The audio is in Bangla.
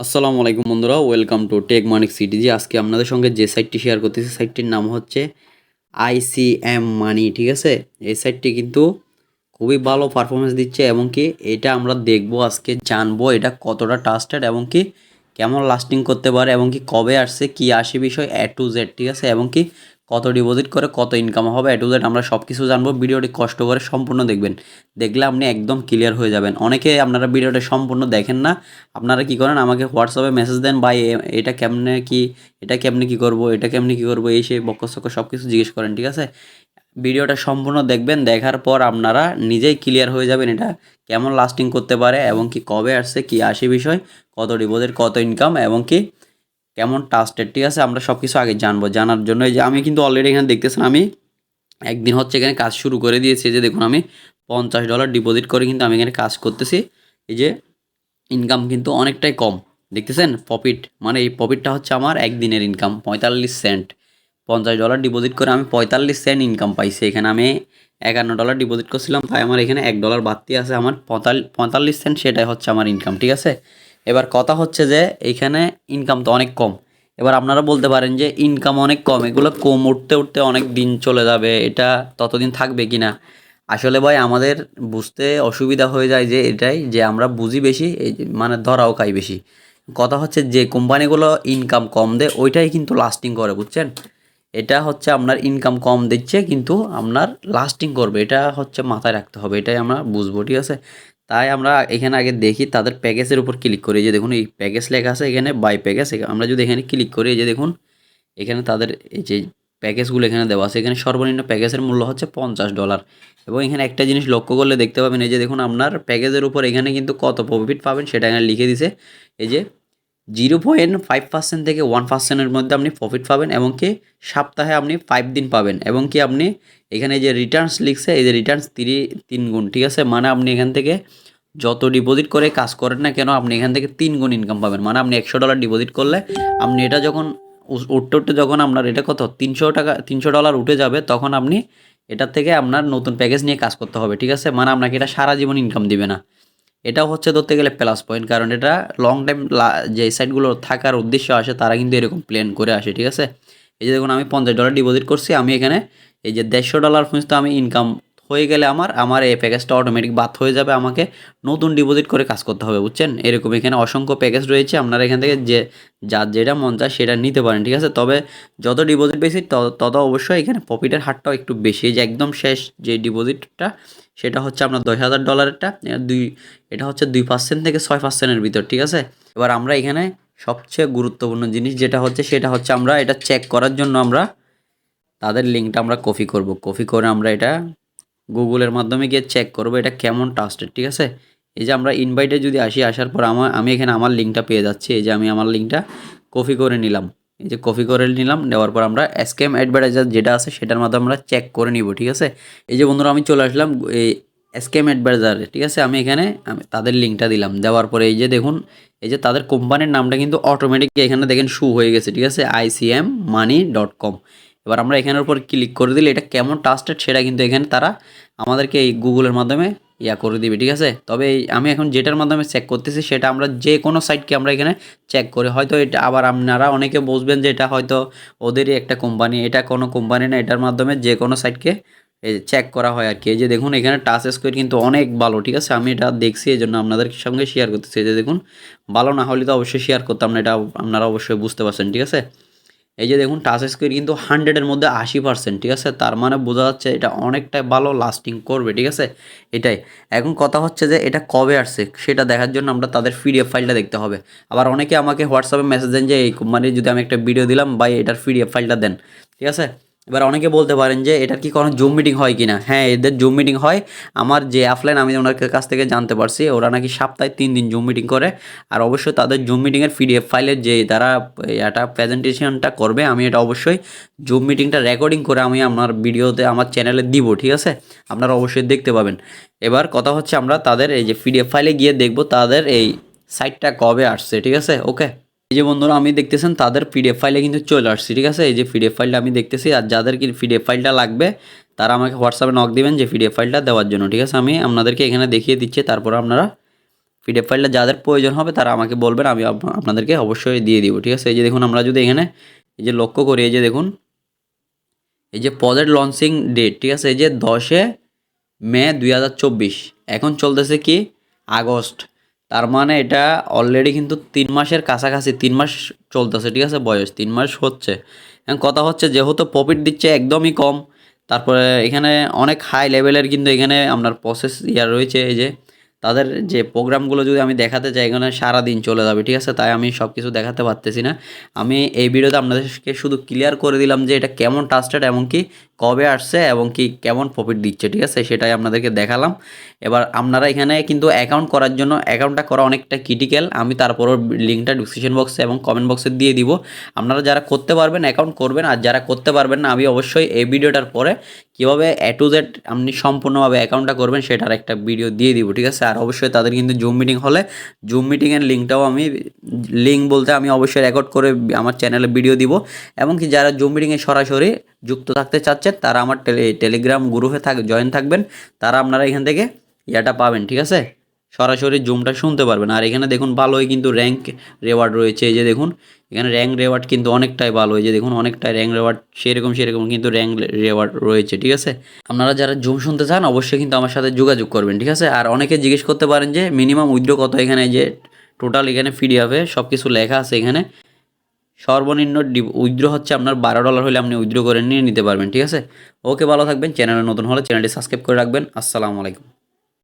আসসালামু আলাইকুম বন্ধুরা, welcome to tech Manik CTG. আজকে আপনাদের সঙ্গে যে সাইটটি শেয়ার করতেছি, সাইটটির নাম হচ্ছে আইসিএম মানি, ঠিক আছে? এই সাইটটি কিন্তু খুবই ভালো পারফরমেন্স দিচ্ছে এবং কি এটা আমরা দেখব, আজকে জানব এটা কতটা ট্রাস্টেড এবং কি কেমন লাস্টিং করতে পারে এবং কি কবে আসছে, কি আসে বিষয় এ টু জেড ঠিক আছে? এবং কি কত ডিপোজিট করে কত ইনকাম হবে এ টু জেড আমরা সব কিছু জানব, ভিডিওটি কষ্ট করে সম্পূর্ণ দেখবেন। দেখলে আপনি একদম ক্লিয়ার হয়ে যাবেন। অনেকে আপনারা ভিডিওটা সম্পূর্ণ দেখেন না, আপনারা কি করেন, আমাকে হোয়াটসঅ্যাপে মেসেজ দেন এ- এটা কেমনে কি, এটা কেমনে কি করব, এটা কেমনে কি করব? এই সেই বক্কসক্ক সব কিছু জিজ্ঞেস করেন, ঠিক আছে? ভিডিওটা সম্পূর্ণ দেখবেন, দেখার পর আপনারা নিজেই ক্লিয়ার হয়ে যাবেন এটা কেমন লাস্টিং করতে পারে এবং কি কবে আসছে, কি আসে বিষয়, কত ডিপোজিট কত ইনকাম এবং কি কেমন টাস্টেড ঠিক আছে? আমরা সব কিছু আগে জানব, জানার জন্য এই যে আমি কিন্তু অলরেডি এখানে দেখতেছেন, আমি একদিন হচ্ছে এখানে কাজ শুরু করে দিয়েছি যে দেখুন আমি পঞ্চাশ ডলার ডিপোজিট করে কিন্তু আমি এখানে কাজ করতেছি। এই যে ইনকাম কিন্তু অনেকটাই কম, দেখতেছেন? প্রফিট মানে এই প্রফিটটা হচ্ছে আমার একদিনের ইনকাম পঁয়তাল্লিশ সেন্ট পঞ্চাশ ডলার ডিপোজিট করে আমি পঁয়তাল্লিশ সেন্ট ইনকাম পাইছি, এখানে আমি একান্ন ডলার ডিপোজিট করছিলাম, তাই আমার এখানে এক ডলার বাড়তি আছে, আমার পঁয়তাল্লিশ সেন্ট সেটাই হচ্ছে আমার ইনকাম ঠিক আছে? এবার কথা হচ্ছে যে এইখানে ইনকাম তো অনেক কম। এবার আপনারা বলতে পারেন যে ইনকাম অনেক কম, এগুলো কম উঠতে উঠতে অনেক দিন চলে যাবে, এটা ততদিন থাকবে কি না আসলে ভাই, আমাদের বুঝতে অসুবিধা হয়ে যায় যে এটাই, যে আমরা বুঝি বেশি মানে ধরাও খাই বেশি। কথা হচ্ছে যে কোম্পানিগুলো ইনকাম কম দেয়, ওইটাই কিন্তু লাস্টিং করে, বুঝছেন? এটা হচ্ছে আপনার ইনকাম কম দিচ্ছে, কিন্তু আপনার লাস্টিং করবে। এটা হচ্ছে মাথায় রাখতে হবে, এটাই আমরা বুঝব, ঠিক আছে? তাই আমরা এখানে আগে দেখি, তাদের প্যাকেজের উপর ক্লিক করি। যে দেখুন, এই প্যাকেজ লেখা আছে এখানে বাই প্যাকেজ আমরা যদি এখানে ক্লিক করি যে দেখুন, এখানে তাদের এই যে প্যাকেজগুলো এখানে দেওয়া আছে। এখানে সর্বনিম্ন প্যাকেজের মূল্য হচ্ছে পঞ্চাশ ডলার এবং এখানে একটা জিনিস লক্ষ্য করলে দেখতে পাবেন, এই যে দেখুন, আপনার প্যাকেজের উপর এখানে কিন্তু কত প্রফিট পাবেন, সেটা এখানে লিখে দিছে। এই যে জিরো পয়েন্ট ফাইভ পার্সেন্ট থেকে ওয়ান পার্সেন্টের মধ্যে আপনি প্রফিট পাবেন এবং কি সপ্তাহে আপনি ফাইভ দিন পাবেন এবং কি আপনি এখানে যে রিটার্নস লিখছে, এই যে রিটার্নস তিরি তিন গুণ, ঠিক আছে? মানে আপনি এখান থেকে যত ডিপোজিট করে কাজ করেন না কেন, আপনি এখান থেকে তিন গুণ ইনকাম পাবেন। মানে আপনি একশো ডলার ডিপোজিট করলে আপনি এটা যখন উঠতে উঠতে যখন আপনার এটা কত? তিনশো টাকা, তিনশো ডলার উঠে যাবে, তখন আপনি এটার থেকে আপনার নতুন প্যাকেজ নিয়ে কাজ করতে হবে, ঠিক আছে? মানে আপনাকে এটা সারা জীবন ইনকাম দিবে না। এটাও হচ্ছে ধরতে গেলে প্লাস পয়েন্ট কারণ এটা লং টাইম যে সাইটগুলো থাকার উদ্দেশ্য আসে, তারা কিন্তু এরকম প্ল্যান করে আসে, ঠিক আছে? এই যে দেখুন, আমি পঞ্চাশ ডলার ডিপোজিট করছি, আমি এখানে এই যে দেড়শো ডলার পর্যন্ত আমি ইনকাম হয়ে গেলে আমার আমার এই প্যাকেজটা অটোমেটিক বাদ হয়ে যাবে, আমাকে নতুন ডিপোজিট করে কাজ করতে হবে, বুঝছেন? এরকম এখানে অসংখ্য প্যাকেজ রয়েছে, আপনারা এখান থেকে যে, যার যেটা মন চায় সেটা নিতে পারেন, ঠিক আছে? তবে যত ডিপোজিট বেশি তত অবশ্যই এখানে প্রফিটের হারটাও একটু বেশি। যে একদম শেষ যে ডিপোজিটটা সেটা হচ্ছে আপনার দশ হাজার ডলারেরটা দুই, এটা হচ্ছে দুই পার্সেন্ট থেকে ছয় পার্সেন্টের ভিতর, ঠিক আছে? এবার আমরা এখানে সবচেয়ে গুরুত্বপূর্ণ জিনিস যেটা হচ্ছে, সেটা হচ্ছে আমরা এটা চেক করার জন্য আমরা তাদের লিঙ্কটা আমরা কপি করব। কপি করে আমরা এটা গুগলের মাধ্যমে গিয়ে চেক করব এটা কেমন ট্রাস্টেড ঠিক আছে? এই যে আমরা ইনভাইটে যদি আসি, আসার পর আমার আমি এখানে আমার লিঙ্কটা পেয়ে যাচ্ছি। এই যে আমি আমার লিঙ্কটা কপি করে নিলাম। এই যে কপি করে নিলাম, নেওয়ার পর আমরা স্ক্যাম অ্যাডভার্টাইজার যেটা আছে সেটার মাধ্যমে আমরা চেক করে নিব, ঠিক আছে? এই যে বন্ধুরা, আমি চলে আসলাম এই স্ক্যাম অ্যাডভার্টাইজারে ঠিক আছে? আমি এখানে আমি তাদের লিঙ্কটা দিলাম। দেওয়ার পরে এই যে দেখুন, এই যে তাদের কোম্পানির নামটা কিন্তু অটোমেটিক এখানে দেখেন শু হয়ে গেছে, ঠিক আছে? আইসিএম মানি ডট কম এবার আমরা এখানের উপর ক্লিক করে দিলে এটা কেমন টাস্টেড সেটা কিন্তু এখানে তারা আমাদেরকে এই গুগলের মাধ্যমে ইয়া করে দিবে, ঠিক আছে? তবে আমি এখন যেটার মাধ্যমে চেক করতেছি সেটা আমরা যে কোনো সাইটকে আমরা এখানে চেক করে। হয়তো এটা আবার আপনারা অনেকে বুঝবেন যে এটা হয়তো ওদেরই একটা কোম্পানি এটা কোনো কোম্পানি না, এটার মাধ্যমে যে কোনো সাইটকে চেক করা হয় আর কি এই যে দেখুন, এখানে টাচ স্কোয়ার কিন্তু অনেক ভালো, ঠিক আছে? আমি এটা দেখছি এই জন্য আপনাদের সঙ্গে শেয়ার করতেছি। এই যে দেখুন, ভালো না হলে তো অবশ্যই শেয়ার করতাম না, এটা আপনারা অবশ্যই বুঝতে পারছেন, ঠিক আছে? এই যে দেখুন টাচ স্ক্রিন কিন্তু হান্ড্রেডের মধ্যে আশি পার্সেন্ট ঠিক আছে? তার মানে বোঝা যাচ্ছে এটা অনেকটাই ভালো লাস্টিং করবে, ঠিক আছে? এটাই। এখন কথা হচ্ছে যে এটা কবে আসছে, সেটা দেখার জন্য আমরা তাদের পিডিএফ ফাইলটা দেখতে হবে। আবার অনেকে আমাকে হোয়াটসঅ্যাপে মেসেজ দেন যে, এই কোম্পানির যদি আমি একটা ভিডিও দিলাম বা এটার পিডিএফ ফাইলটা দেন। ঠিক আছে? এবার অনেকে বলতে পারেন যে, এটার কি কোনো জুম মিটিং হয় কি না হ্যাঁ এদের জুম মিটিং হয়। আমার যে অফলাইন আমি ওনার কাছ থেকে জানতে পারছি, ওরা নাকি সপ্তাহে তিন দিন জুম মিটিং করে। আর অবশ্যই তাদের জুম মিটিংয়ের পিডিএফ ফাইলের যে তারা, এটা প্রেজেন্টেশনটা করবে, আমি এটা অবশ্যই জুম মিটিংটা রেকর্ডিং করে আমি আমার ভিডিওতে আমার চ্যানেলে দিব, ঠিক আছে? আপনারা অবশ্যই দেখতে পাবেন। এবার কথা হচ্ছে আমরা তাদের এই যে পিডিএফ ফাইলে গিয়ে দেখব তাদের এই সাইটটা কবে আসছে, ঠিক আছে? ওকে এই যে বন্ধুরা, আমি দেখতেছেন তাদের পিডিএফ ফাইলে কিন্তু চলে আসছে, ঠিক আছে? এই যে পিডিএফ ফাইলটা আমি দেখতেছি, আর যাদের কি পিডিএফ ফাইলটা লাগবে, তারা আমাকে হোয়াটসঅ্যাপে নক দিবেন যে পিডিএফ ফাইলটা দেওয়ার জন্য, ঠিক আছে? আমি আপনাদেরকে এখানে দেখিয়ে দিচ্ছি, তারপর আপনারা পিডিএফ ফাইলটা যাদের প্রয়োজন হবে, তারা আমাকে বলবেন, আমি আপ- আপনাদেরকে অবশ্যই দিয়ে দিব, ঠিক আছে? এই যে দেখুন, আমরা যদি এখানে এই যে লক্ষ্য করি, এই যে দেখুন, এই যে প্রজেক্ট লঞ্চিং ডেট ঠিক আছে? এই যে দশে মে দুই হাজার চব্বিশ, এখন চলতেছে কি? আগস্ট। তার মানে এটা অলরেডি কিন্তু তিন মাসের কাছাকাছি, তিন মাস চলতেছে, ঠিক আছে, বয়স, তিন মাস হচ্ছে। এখন কথা হচ্ছে যেহেতু প্রফিট দিচ্ছে একদমই কম, তারপরে এখানে অনেক হাই লেভেলের কিন্তু এখানে আপনার প্রসেস ইয়ার রয়েছে, এই যে তাদের যে প্রোগ্রামগুলো যদি আমি দেখাতে চাই, এখানে সারা দিন চলে যাবে, ঠিক আছে, তাই আমি সব কিছু দেখাতে পারতেছি না। আমি এই ভিডিওতে আপনাদেরকে শুধু ক্লিয়ার করে দিলাম যে এটা কেমন ট্রাস্টেড এবং কি কবে আসছে এবং কি কেমন প্রফিট দিচ্ছে, ঠিক আছে? সেটাই আপনাদেরকে দেখালাম। এবার আপনারা এখানে কিন্তু অ্যাকাউন্ট করার জন্য অ্যাকাউন্টটা করা অনেকটা ক্রিটিক্যাল আমি তারপরও লিঙ্কটা ডিসক্রিপশন বক্সে এবং কমেন্ট বক্সে দিয়ে দিব। আপনারা যারা করতে পারবেন অ্যাকাউন্ট করবেন, আর যারা করতে পারবেন না, আমি অবশ্যই এই ভিডিওটার পরে কীভাবে এ টু জেড আপনি সম্পূর্ণভাবে অ্যাকাউন্টটা করবেন, সেটার একটা ভিডিও দিয়ে দিব, ঠিক আছে? আর অবশ্যই তাদের কিন্তু জুম মিটিং হলে জুম মিটিংয়ের লিঙ্কটাও আমি লিঙ্ক বলতে আমি অবশ্যই রেকর্ড করে আমার চ্যানেলে ভিডিও দিব। এবং কি যারা জুম মিটিংয়ে সরাসরি যুক্ত থাকতে চাচ্ছেন, তারা আমার টেলি টেলিগ্রাম গ্রুপে থাক, জয়েন থাকবেন, তারা আপনারা এখান থেকে ইয়াটা পাবেন, ঠিক আছে? সরাসরি জুমটা শুনতে পারবেন। আর এখানে দেখুন, ভালোই কিন্তু র্যাঙ্ক রেওয়ার্ড রয়েছে, এই যে দেখুন, এখানে র্যাঙ্ক রেওয়ার্ড কিন্তু অনেকটাই ভালো, এই যে দেখুন, অনেকটাই র্যাঙ্ক রেওয়ার্ড সেরকম সেরকম কিন্তু র্যাঙ্ক রেওয়ার্ড রয়েছে, ঠিক আছে? আপনারা যারা জুম শুনতে চান, অবশ্যই কিন্তু আমার সাথে যোগাযোগ করবেন, ঠিক আছে? আর অনেকে জিজ্ঞেস করতে পারেন যে মিনিমাম উইথড্র কত এখানে যে টোটাল এখানে ফ্রি হবে সব কিছু লেখা আছে এখানে। সর্বনিম্ন উইথড্র হচ্ছে আপনার বারো ডলার হলে আপনি উইথড্র করে নিয়ে নিতে পারবেন, ঠিক আছে? ওকে, ভালো থাকবেন। চ্যানেলে নতুন হলে চ্যানেলটি সাবস্ক্রাইব করে রাখবেন। আসসালামু আলাইকুম।